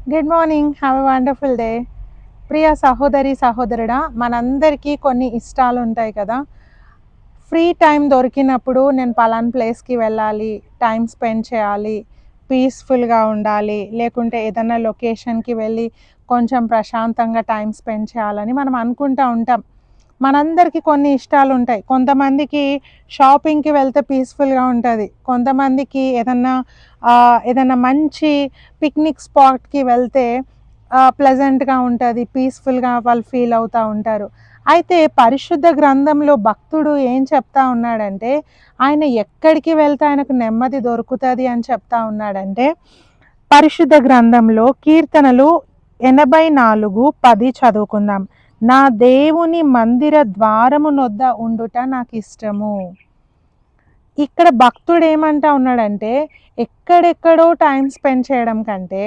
Good morning have a wonderful day ప్రియ సహోదరి సహోదరుడా మనందరికీ కొన్ని ఇష్టాలు ఉంటాయి కదా. ఫ్రీ టైం దొరికినప్పుడు నేను పలానా ప్లేస్కి వెళ్ళాలి టైం స్పెండ్ చేయాలి పీస్ఫుల్గా ఉండాలి లేకుంటే ఏదైనా లొకేషన్కి వెళ్ళి కొంచెం ప్రశాంతంగా టైం స్పెండ్ చేయాలని మనం అనుకుంటూ ఉంటాం. మనందరికీ కొన్ని ఇష్టాలు ఉంటాయి కొంతమందికి షాపింగ్కి వెళ్తే పీస్ఫుల్గా ఉంటుంది. కొంతమందికి ఏదన్నా ఏదన్నా మంచి పిక్నిక్ స్పాట్కి వెళ్తే ప్లెజెంట్గా ఉంటుంది పీస్ఫుల్గా వాళ్ళు ఫీల్ అవుతూ ఉంటారు. అయితే పరిశుద్ధ గ్రంథంలో భక్తుడు ఏం చెప్తా ఉన్నాడంటే ఆయన ఎక్కడికి వెళ్తే ఆయనకు నెమ్మది దొరుకుతుంది అని చెప్తా ఉన్నాడంటే పరిశుద్ధ గ్రంథంలో కీర్తనలు ఎనభై నాలుగు పది చదువుకుందాం. నా దేవుని మందిర ద్వారము నొద్ద ఉండుట నాకు ఇష్టము ఇక్కడ భక్తుడు ఏమంటా ఉన్నాడంటే ఎక్కడెక్కడో టైం స్పెండ్ చేయడం కంటే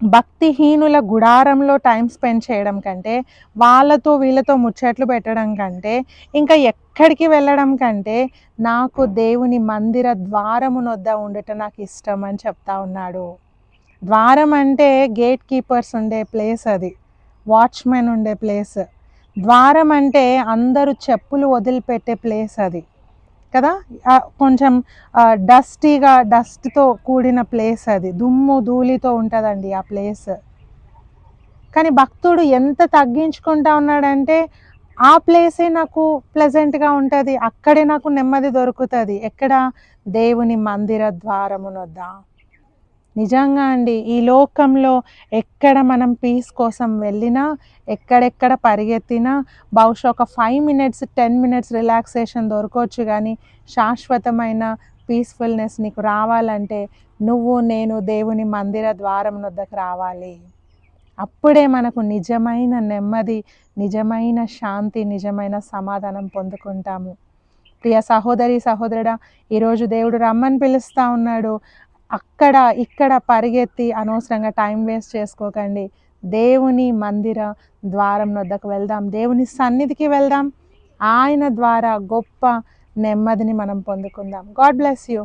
భక్తిహీనుల గుడారంలో టైం స్పెండ్ చేయడం కంటే వాళ్ళతో వీళ్ళతో ముచ్చట్లు పెట్టడం కంటే ఇంకా ఎక్కడికి వెళ్ళడం కంటే నాకు దేవుని మందిర ద్వారము నొద్ద ఉండటం నాకు ఇష్టం అని చెప్తా ఉన్నాడు. ద్వారం అంటే గేట్ కీపర్స్ ఉండే ప్లేస్ అది. వాచ్మెన్ ఉండే ప్లేస్. ద్వారం అంటే అందరూ చెప్పులు వదిలిపెట్టే ప్లేస్ అది. కదా? కొంచెం డస్టీగా డస్ట్తో కూడిన ప్లేస్ అది. దుమ్ము ధూళితో ఉంటుందండి ఆ ప్లేస్. కానీ భక్తుడు ఎంత తగ్గించుకుంటా ఉన్నాడంటే ఆ ప్లేసే నాకు ప్లెజెంట్గా ఉంటుంది. అక్కడే నాకు నెమ్మది దొరుకుతుంది. ఎక్కడ? దేవుని మందిర ద్వారమునొద్దా? నిజంగా అండి ఈ లోకంలో ఎక్కడ మనం పీస్ కోసం వెళ్ళినా ఎక్కడెక్కడ పరిగెత్తినా బహుశా ఒక five minutes ten minutes relaxation దొరకవచ్చు కానీ శాశ్వతమైన పీస్ఫుల్నెస్ నీకు రావాలంటే నువ్వు నేను దేవుని మందిర ద్వారం వద్దకు రావాలి. అప్పుడే మనకు నిజమైన నెమ్మది నిజమైన శాంతి నిజమైన సమాధానం పొందుకుంటాము. ప్రియ సహోదరి సహోదరుడా ఈరోజు దేవుడు రమ్మని పిలుస్తూ ఉన్నాడు. అక్కడ ఇక్కడ పరిగెత్తి అనవసరంగా టైం వేస్ట్ చేసుకోకండి. దేవుని మందిర ద్వారం వద్దకు వెళ్దాం. దేవుని సన్నిధికి వెళ్దాం. ఆయన ద్వారా గొప్ప నెమ్మదిని మనం పొందుకుందాం. God bless you.